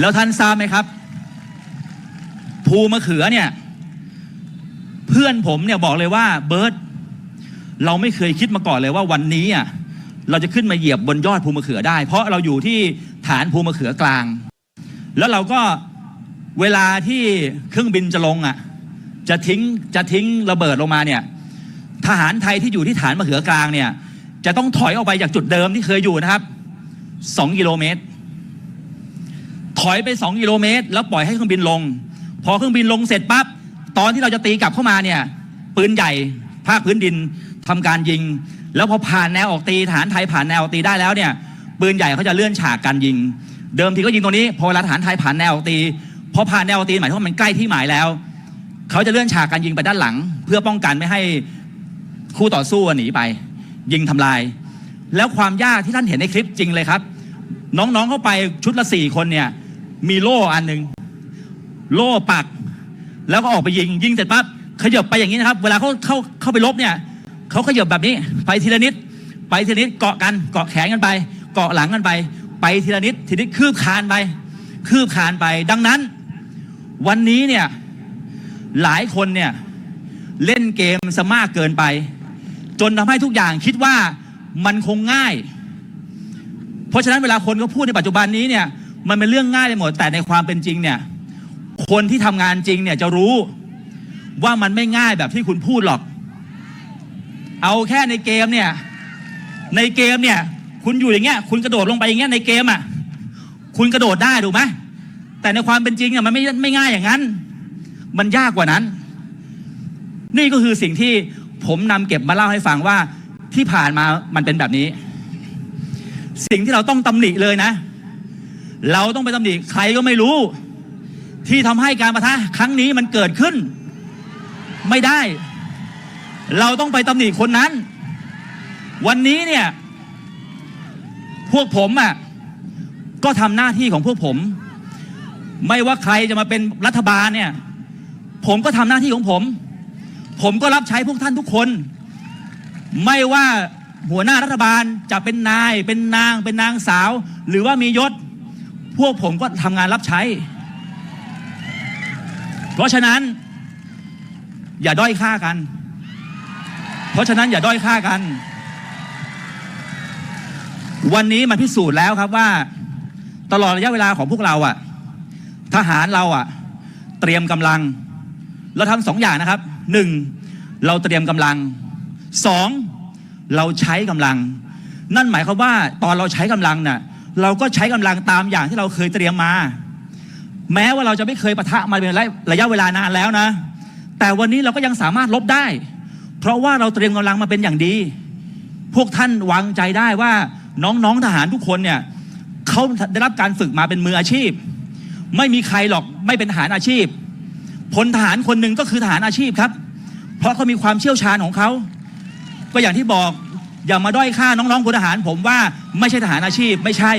แล้วท่านทราบไหมครับ ภูมะเขือเนี่ย เพื่อนผมเนี่ยบอกเลยว่าเบิร์ตเราไม่เคยคิดมาก่อนเลยว่าวันนี้อะเราจะขึ้นมาเหยียบบนยอดภูมะเขือได้ เพราะเราอยู่ที่ฐานภูมะเขือกลาง แล้วเราก็เวลาที่เครื่องบินจะลงอะ จะทิ้งจะทิ้งระเบิดลงมาเนี่ย ทหารไทยที่อยู่ที่ฐานมะเขือกลางเนี่ย จะต้องถอยออกไปจากจุดเดิมที่เคยอยู่นะครับสองกิโลเมตร อยไป 2 กิโลเมตร แล้วปล่อยให้เครื่องบินลง พอเครื่องบินลงเสร็จปั๊บตอนที่เราจะตีกลับเข้ามาเนี่ยปืนใหญ่ภาคพื้นดินทำการยิง แล้วพอผ่านแนวออกตีฐานไทยผ่านแนวออกตีได้แล้วเนี่ยปืนใหญ่เขาจะเลื่อนฉากการยิง เดิมทีก็ยิงตรงนี้พอเวลาทหารไทยผ่านแนวออกตีพอผ่านแนวออกตีหมายถึงว่ามันใกล้ที่หมายแล้วเขาจะเลื่อนฉากการยิงไปด้านหลัง เพื่อป้องกันไม่ให้คู่ต่อสู้หนีไป ยิงทำลาย แล้วความยากที่ท่านเห็นในคลิปจริงเลยครับ น้องๆเข้าไปชุดละสี่คนเนี่ย มีโล่อันหนึ่งโล่ปัก แล้วก็ออกไปยิง ยิงเสร็จปั๊บขยับไปอย่างนี้นะครับ เวลาเขาเข้าเข้าไปลบเนี่ยเขาขยับแบบนี้ ไปทีละนิด ไปทีละนิดเกาะกันเกาะแขนกันไป เกาะหลังกันไป ไปทีละนิดทีนี้คืบคานไป คืบคานไป ดังนั้น วันนี้เนี่ยหลายคนเนี่ยเล่นเกมซะมากเกินไป จนทำให้ทุกอย่างคิดว่ามันคงง่าย เพราะฉะนั้นเวลาคนเขาพูดในปัจจุบันนี้เนี่ย มันเป็นเรื่องง่ายไปหมด แต่ในความเป็นจริงเนี่ย คนที่ทำงานจริงเนี่ยจะรู้ว่ามันไม่ง่ายแบบที่คุณพูดหรอก เอาแค่ในเกมเนี่ย ในเกมเนี่ย คุณอยู่อย่างเงี้ย คุณกระโดดลงไปอย่างเงี้ยในเกมอะ คุณกระโดดได้ถูกไหมแต่ในความเป็นจริงอะมันไม่ไม่ง่ายอย่างนั้น มันยากกว่านั้น นี่ก็คือสิ่งที่ผมนำเก็บมาเล่าให้ฟังว่าที่ผ่านมามันเป็นแบบนี้ สิ่งที่เราต้องตำหนิเลยนะ เราต้องไปตำหนิใครก็ไม่รู้ ที่ทำให้การประทะครั้งนี้มันเกิดขึ้น ไม่ได้ เราต้องไปตำหนิคนนั้น วันนี้เนี่ย พวกผมอะก็ทำหน้าที่ของพวกผม ไม่ว่าใครจะมาเป็นรัฐบาลเนี่ย ผมก็ทำหน้าที่ของผม ผมก็รับใช้พวกท่านทุกคน ไม่ว่าหัวหน้ารัฐบาลจะเป็นนาย เป็นนาง เป็นนางสาว หรือว่ามียศ พวกผมก็ทำงานรับใช้ เพราะฉะนั้น อย่าด้อยค่ากัน เพราะฉะนั้นอย่าด้อยค่ากัน วันนี้มันพิสูจน์แล้วครับว่า ตลอดระยะเวลาของพวกเราอะทหารเราอะเตรียมกำลัง เราทำสองอย่างนะครับหนึ่งเราเตรียมกำลังสองเราใช้กำลัง นั่นหมายความว่าตอนเราใช้กำลังน่ะ เราก็ใช้กำลังตามอย่างที่เราเคยเตรียมมา แม้ว่าเราจะไม่เคยปะทะมาเป็นระยะเวลานานแล้วนะ แต่วันนี้เราก็ยังสามารถลบได้ เพราะว่าเราเตรียมกำลังมาเป็นอย่างดี พวกท่านวางใจได้ว่าน้องๆทหารทุกคนเนี่ยเขาได้รับการฝึกมาเป็นมืออาชีพ ไม่มีใครหรอกไม่เป็นทหารอาชีพพลทหารคนหนึ่งก็คือทหารอาชีพครับ เพราะเขามีความเชี่ยวชาญของเขาก็อย่างที่บอกอย่ามาด้อยค่าน้องๆพลทหาร ผมว่าไม่ใช่ทหารอาชีพไม่ใช่